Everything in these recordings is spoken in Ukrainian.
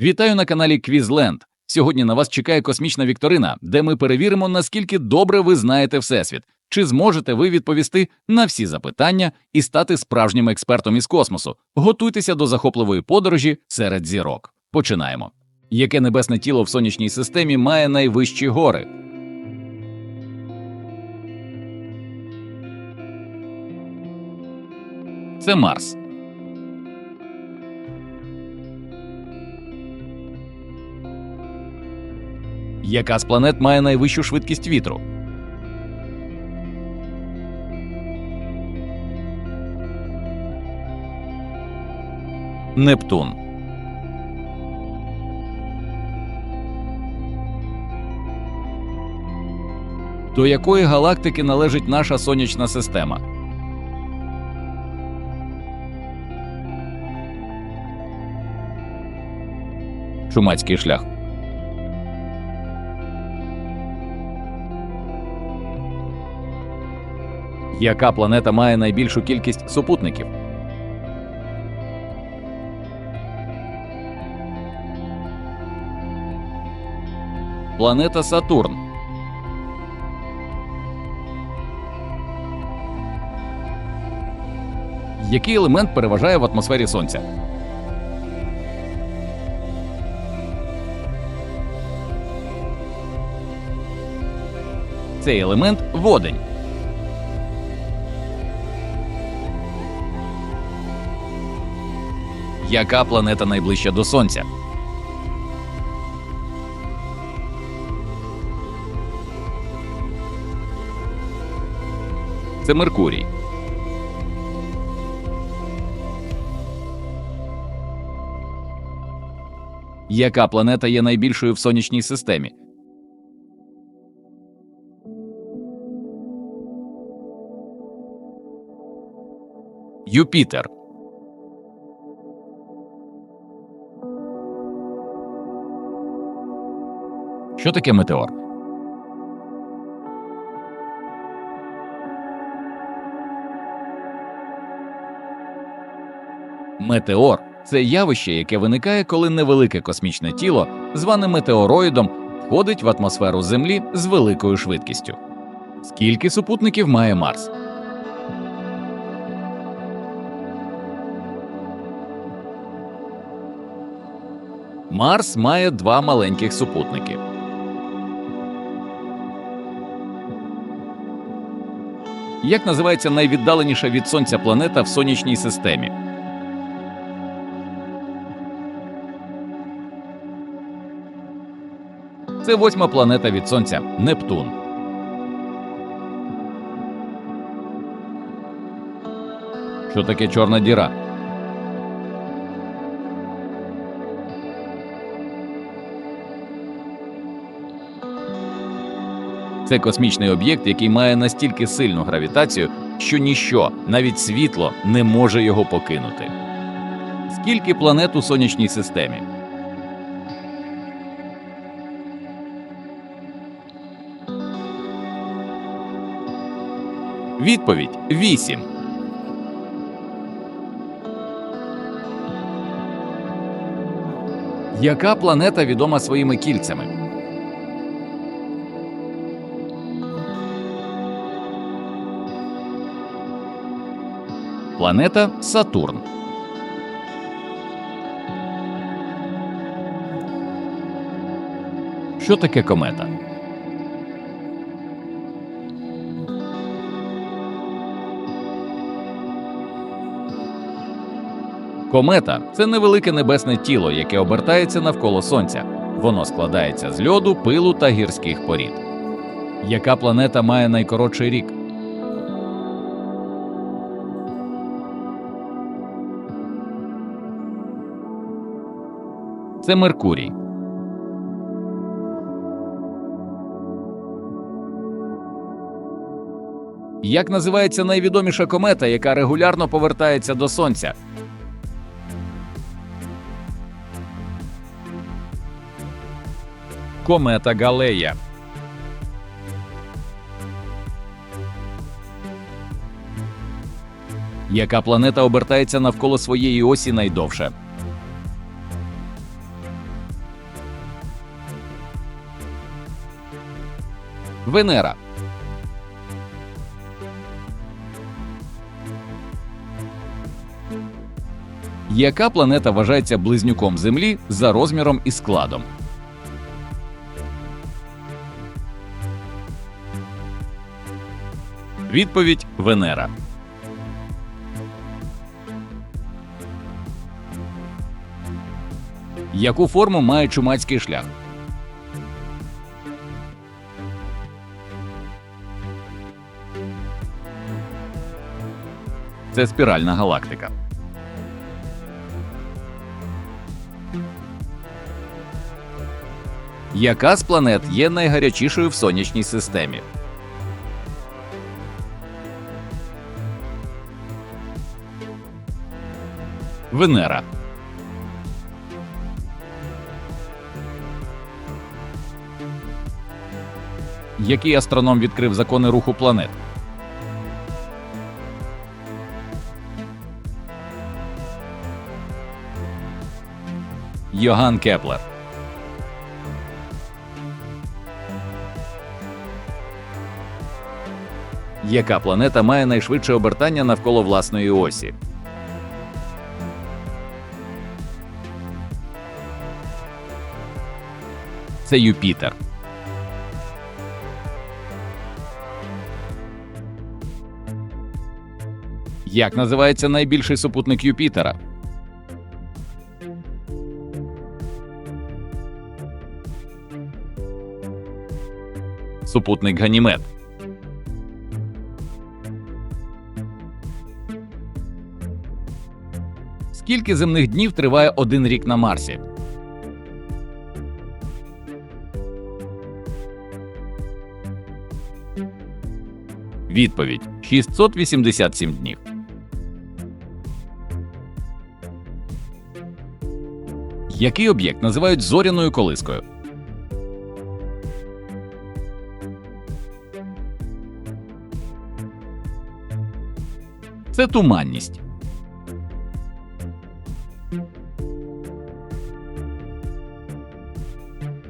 Вітаю на каналі Квізленд. Сьогодні на вас чекає космічна вікторина, де ми перевіримо, наскільки добре ви знаєте Всесвіт, чи зможете ви відповісти на всі запитання і стати справжнім експертом із космосу. Готуйтеся до захопливої подорожі серед зірок. Починаємо. Яке небесне тіло в сонячній системі має найвищі гори? Це Марс. Яка з планет має найвищу швидкість вітру? Нептун. До якої галактики належить наша сонячна система? Чумацький шлях. Яка планета має найбільшу кількість супутників? Планета Сатурн. Який елемент переважає в атмосфері Сонця? Цей елемент водень. Яка планета найближча до Сонця? Це Меркурій. Яка планета є найбільшою в сонячній системі? Юпітер. Що таке метеор? Метеор це явище, яке виникає, коли невелике космічне тіло, зване метеороїдом, входить в атмосферу Землі з великою швидкістю. Скільки супутників має Марс? Марс має два маленьких супутники. Як називається найвіддаленіша від Сонця планета в сонячній системі? Це восьма планета від Сонця Нептун. Що таке чорна діра? Це космічний об'єкт, який має настільки сильну гравітацію, що ніщо, навіть світло, не може його покинути. Скільки планет у сонячній системі? Відповідь 8. Яка планета відома своїми кільцями? Планета Сатурн. Що таке комета? Комета це невелике небесне тіло, яке обертається навколо Сонця. Воно складається з льоду, пилу та гірських порід. Яка планета має найкоротший рік? Це Меркурій. Як називається найвідоміша комета, яка регулярно повертається до Сонця? Комета Галея. Яка планета обертається навколо своєї осі найдовше? Венера. Яка планета вважається близнюком Землі за розміром і складом? Відповідь Венера. Яку форму має чумацький шлях? Це спіральна галактика. Яка з планет є найгарячішою в сонячній системі? Венера. Який астроном відкрив закони руху планет? Йоган Кеплер. Яка планета має найшвидше обертання навколо власної осі? Це Юпітер. Як називається найбільший супутник Юпітера? Супутник Ганімед. Скільки земних днів триває один рік на Марсі? Відповідь 687 днів. Який об'єкт називають зоряною колискою? Це туманність.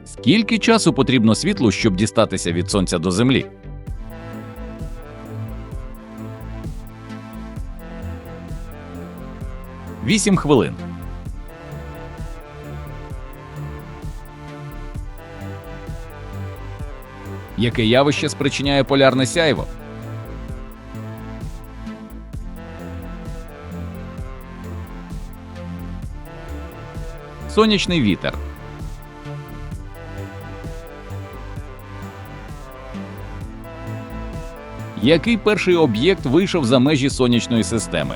Скільки часу потрібно світлу, щоб дістатися від сонця до землі? Вісім хвилин. Яке явище спричиняє полярне сяйво? Сонячний вітер. Який перший об'єкт вийшов за межі сонячної системи?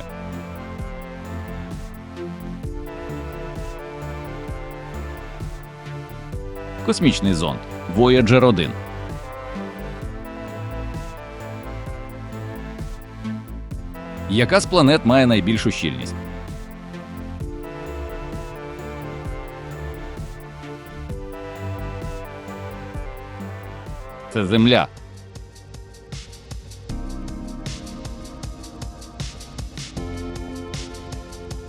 Космічний зонд Voyager 1. Яка з планет має найбільшу щільність? Це Земля.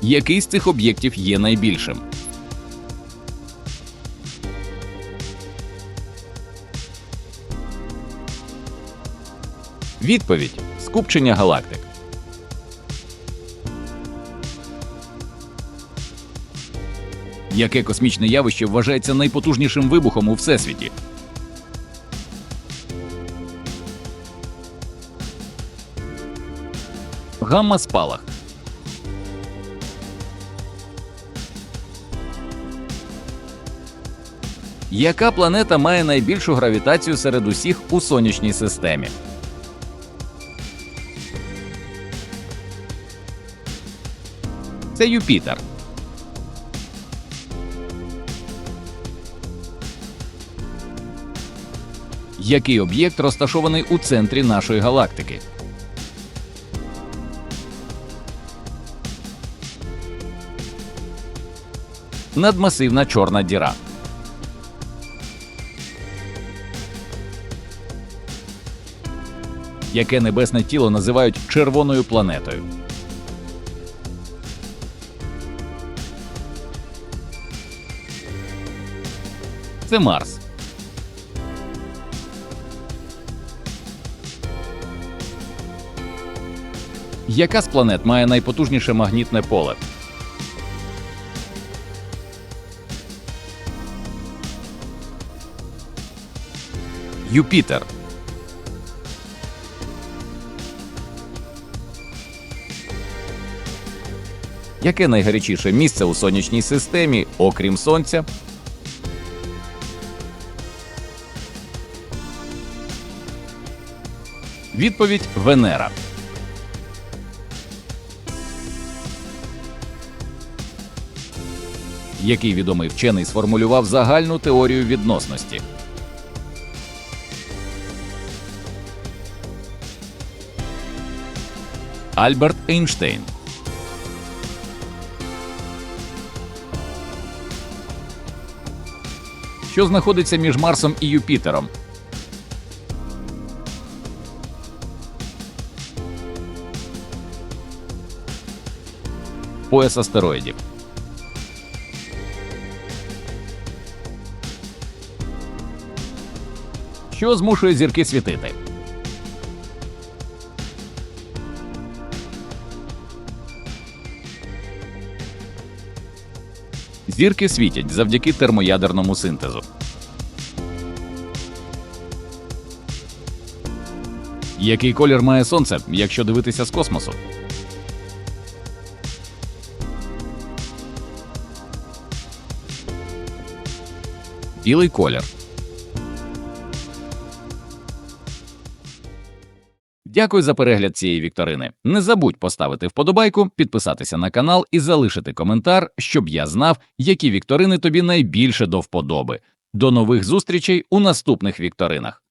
Який з цих об'єктів є найбільшим? Відповідь скупчення галактик. Яке космічне явище вважається найпотужнішим вибухом у всесвіті? Гамма спалах. Яка планета має найбільшу гравітацію серед усіх у сонячній системі? Це Юпітер. Який об'єкт розташований у центрі нашої галактики? надмасивна чорна діра. Яке небесне тіло називають червоною планетою. Це Марс. Яка з планет має найпотужніше магнітне поле? Юпітер. Яке найгарячіше місце у сонячній системі, окрім сонця? Відповідь Венера. Який відомий вчений сформулював загальну теорію відносності? Альберт Ейнштейн. Що знаходиться між Марсом і Юпітером? Пояс астероїдів. Що змушує зірки світити? Зірки світять завдяки термоядерному синтезу. Який колір має сонце, якщо дивитися з космосу? Білий колір. Дякую за перегляд цієї вікторини. Не забудь поставити вподобайку, підписатися на канал і залишити коментар, щоб я знав, які вікторини тобі найбільше до вподоби. До нових зустрічей у наступних вікторинах.